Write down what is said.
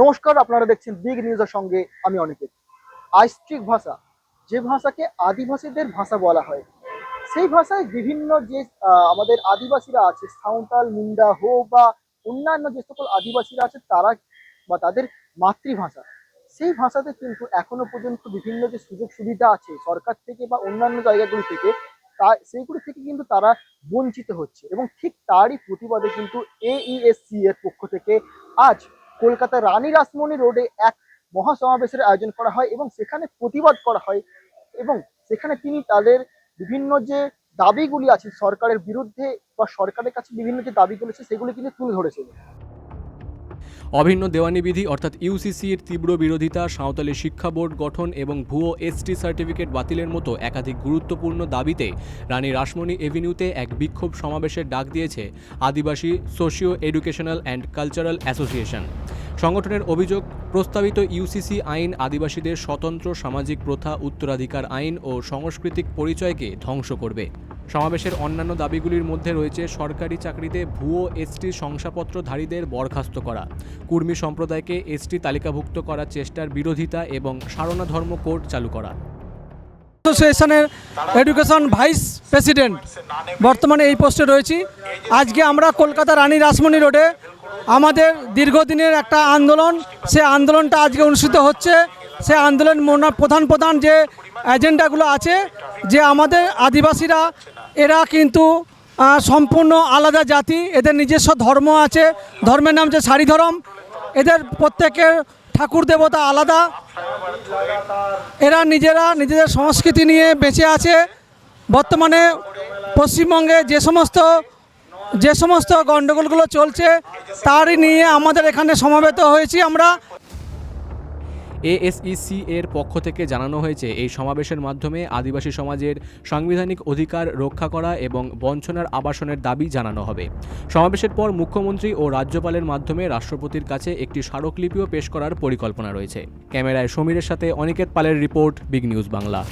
নমস্কার, আপনারা দেখছেন বিগ নিউজের সঙ্গে আমি অনিকেত। আইস্ট্রিক ভাষা, যে ভাষাকে আদিবাসীদের ভাষা বলা হয়, সেই ভাষায় বিভিন্ন যে আমাদের আদিবাসীরা আছে, সাঁওতাল, মুন্ডা হো বা অন্যান্য যে সকল আদিবাসীরা আছে, তারা বা তাদের মাতৃভাষা, সেই ভাষাতে কিন্তু এখনও পর্যন্ত বিভিন্ন যে সুযোগ সুবিধা আছে, সরকার থেকে বা অন্যান্য জায়গাগুলি থেকে, তা, সেইগুলি থেকে কিন্তু তারা বঞ্চিত হচ্ছে। এবং ঠিক তারই প্রতিবাদে কিন্তু এইএসসি এর পক্ষ থেকে আজ কলকাতা রানী রাসমণি রোডে এক মহাসমাবেশের আয়োজন করা হয় এবং সেখানে প্রতিবাদ করা হয় এবং সেখানে তিনি তাদের বিভিন্ন যে দাবিগুলি আছে সরকারের বিরুদ্ধে বা সরকারের কাছে বিভিন্ন যে দাবিগুলি আছে, সেগুলি কিন্তু তুলে ধরেছিলেন। অভিন্ন দেওয়ানি বিধি, অর্থাৎ ইউসিসির তীব্র বিরোধিতা, সাঁওতালি শিক্ষা বোর্ড গঠন এবং ভুয়ো এসটি সার্টিফিকেট বাতিলের মতো একাধিক গুরুত্বপূর্ণ দাবিতে রানী রাসমণি এভিনিউতে এক বিক্ষোভ সমাবেশের ডাক দিয়েছে আদিবাসী socio educational and cultural association. সংগঠনের অভিযোগ, প্রস্তাবিত ইউসিসি আইন আদিবাসীদের স্বতন্ত্র সামাজিক প্রথা, উত্তরাধিকার আইন ও সাংস্কৃতিক পরিচয়কে ধ্বংস করবে। সমাবেশের অন্যান্য দাবিগুলির মধ্যে রয়েছে সরকারি চাকরিতে ভুয়ো এসটি শংসাপত্রধারীদের বরখাস্ত করা। কুর্মী সম্প্রদায়কে এসটি তালিকাভুক্ত করার চেষ্টার বিরোধিতা এবং সারণা ধর্ম কোড চালু করা। অ্যাসোসিয়েশনের এডুকেশন ভাইস প্রেসিডেন্ট বর্তমানে এই পোস্টে রয়েছি। আজকে আমরা কলকাতা রানী রাসমণি রোডে আমাদের দীর্ঘদিনের একটা আন্দোলন, সে আন্দোলনটা আজকে অনুষ্ঠিত হচ্ছে। সে আন্দোলন প্রধান প্রধান যে এজেন্ডাগুলো আছে যে আমাদের আদিবাসীরা, এরা কিন্তু সম্পূর্ণ আলাদা জাতি, এদের নিজস্ব ধর্ম আছে, ধর্মের নাম হচ্ছে সারি ধর্ম এদের প্রত্যেকের ঠাকুর দেবতা আলাদা, এরা নিজেরা নিজেদের সংস্কৃতি নিয়ে বেঁচে আছে, বর্তমানে পশ্চিমবঙ্গে যে সমস্ত যে সমস্ত গণ্ডগোলগুলো চলছে, তারই নিয়ে আমাদের এখানে সমাবেত হয়েছি আমরা এএসইসি এর পক্ষ থেকে জানানো হয়েছে, এই সমাবেশের মাধ্যমে আদিবাসী সমাজের সাংবিধানিক অধিকার রক্ষা করা এবং বঞ্চনার আবাসনের দাবি জানানো হবে। সমাবেশের পর মুখ্যমন্ত্রী ও রাজ্যপালের মাধ্যমে রাষ্ট্রপতির কাছে একটি স্মারকলিপিও পেশ করার পরিকল্পনা রয়েছে। ক্যামেরায় সমীরের সাথে অনিকেত পালের রিপোর্ট, বিগ নিউজ বাংলা।